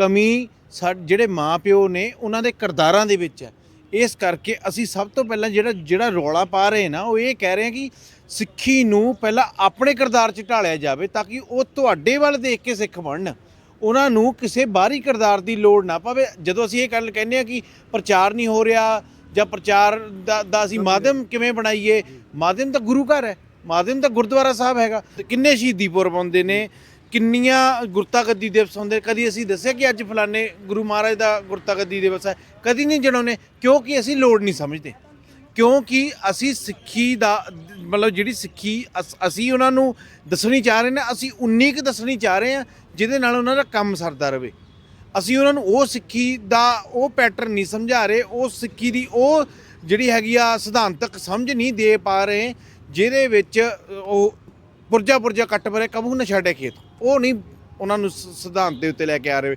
ਕਮੀ ਜਿਹੜੇ ਮਾਪਿਓ ਨੇ ਉਹਨਾਂ ਦੇ ਕਿਰਦਾਰਾਂ ਦੇ ਵਿੱਚ ਹੈ। ਇਸ ਕਰਕੇ ਅਸੀਂ ਸਭ ਤੋਂ ਪਹਿਲਾਂ ਜਿਹੜਾ ਜਿਹੜਾ ਰੌਲਾ ਪਾ ਰਹੇ ਨਾ ਉਹ ਇਹ ਕਹਿ ਰਹੇ ਹਾਂ ਕਿ ਸਿੱਖੀ ਨੂੰ ਪਹਿਲਾਂ ਆਪਣੇ ਕਿਰਦਾਰ 'ਚ ਢਾਲਿਆ ਜਾਵੇ ਤਾਂ ਕਿ ਉਹ ਤੁਹਾਡੇ ਵੱਲ ਦੇਖ ਕੇ ਸਿੱਖ ਬਣਨ। ਉਹਨਾਂ ਨੂੰ ਕਿਸੇ ਬਾਹਰੀ ਕਿਰਦਾਰ ਦੀ ਲੋੜ ਨਾ ਪਵੇ। ਜਦੋਂ ਅਸੀਂ ਇਹ ਗੱਲ ਕਹਿੰਦੇ ਆ ਕਿ ਪ੍ਰਚਾਰ ਨਹੀਂ ਹੋ ਰਿਹਾ ਜਾਂ ਪ੍ਰਚਾਰ ਦਾ ਦਾ ਅਸੀਂ ਮਾਧਿਅਮ ਕਿਵੇਂ ਬਣਾਈਏ? ਮਾਧਿਅਮ ਤਾਂ ਗੁਰੂ ਘਰ ਹੈ। ਮਾਧਿਅਮ ਤਾਂ ਗੁਰਦੁਆਰਾ ਸਾਹਿਬ ਹੈਗਾ। ਕਿੰਨੇ ਸ਼ਹੀਦੀ ਪੁਰਬ ਆਉਂਦੇ ਨੇ? ਕਿੰਨੀਆਂ ਗੁਰਤਾਗੱਦੀ ਦਿਵਸ ਹੁੰਦੇ? ਕਦੀ ਅਸੀਂ ਦੱਸਿਆ ਕਿ ਅੱਜ ਫਲਾਣੇ ਗੁਰੂ ਮਹਾਰਾਜ ਦਾ ਗੁਰਤਾਗੱਦੀ ਦਿਵਸ ਹੈ? ਕਦੀ ਨਹੀਂ ਜਣਾਉਂਦੇ, ਕਿਉਂਕਿ ਅਸੀਂ ਲੋੜ ਨਹੀਂ ਸਮਝਦੇ। ਕਿਉਂਕਿ ਅਸੀਂ ਸਿੱਖੀ ਦਾ, ਮਤਲਬ ਜਿਹੜੀ ਸਿੱਖੀ ਅਸ- ਅਸੀਂ ਉਹਨਾਂ ਨੂੰ ਦੱਸਣੀ ਚਾਹ ਰਹੇ ਨੇ, ਅਸੀਂ ਉਨੀ ਕੁ ਦੱਸਣੀ ਚਾਹ ਰਹੇ ਹਾਂ, ਜਿਹਦੇ ਨਾਲ ਉਹਨਾਂ ਦਾ ਕੰਮ ਸਰਦਾ ਰਵੇ। ਅਸੀਂ ਉਹਨਾਂ ਨੂੰ ਉਹ ਸਿੱਖੀ ਦਾ ਉਹ ਪੈਟਰਨ ਨਹੀਂ ਸਮਝਾ ਰਹੇ, ਉਹ ਸਿੱਖੀ ਦੀ ਉਹ ਜਿਹੜੀ ਹੈਗੀ ਆ ਸਿਧਾਂਤਕ ਸਮਝ ਨਹੀਂ ਦੇ ਪਾ ਰਹੇ, ਜਿਹਦੇ ਵਿੱਚ ਉਹ ਪੁਰਜਾ ਪੁਰਜਾ ਕੱਟ ਭਰੇ ਕਬੂ ਨਾ ਛੱਡੇ ਖੇਤ। ਉਹ ਨਹੀਂ ਉਹਨਾਂ ਨੂੰ ਸਿਧਾਂਤ ਦੇ ਉੱਤੇ ਲੈ ਕੇ ਆ ਰਹੇ।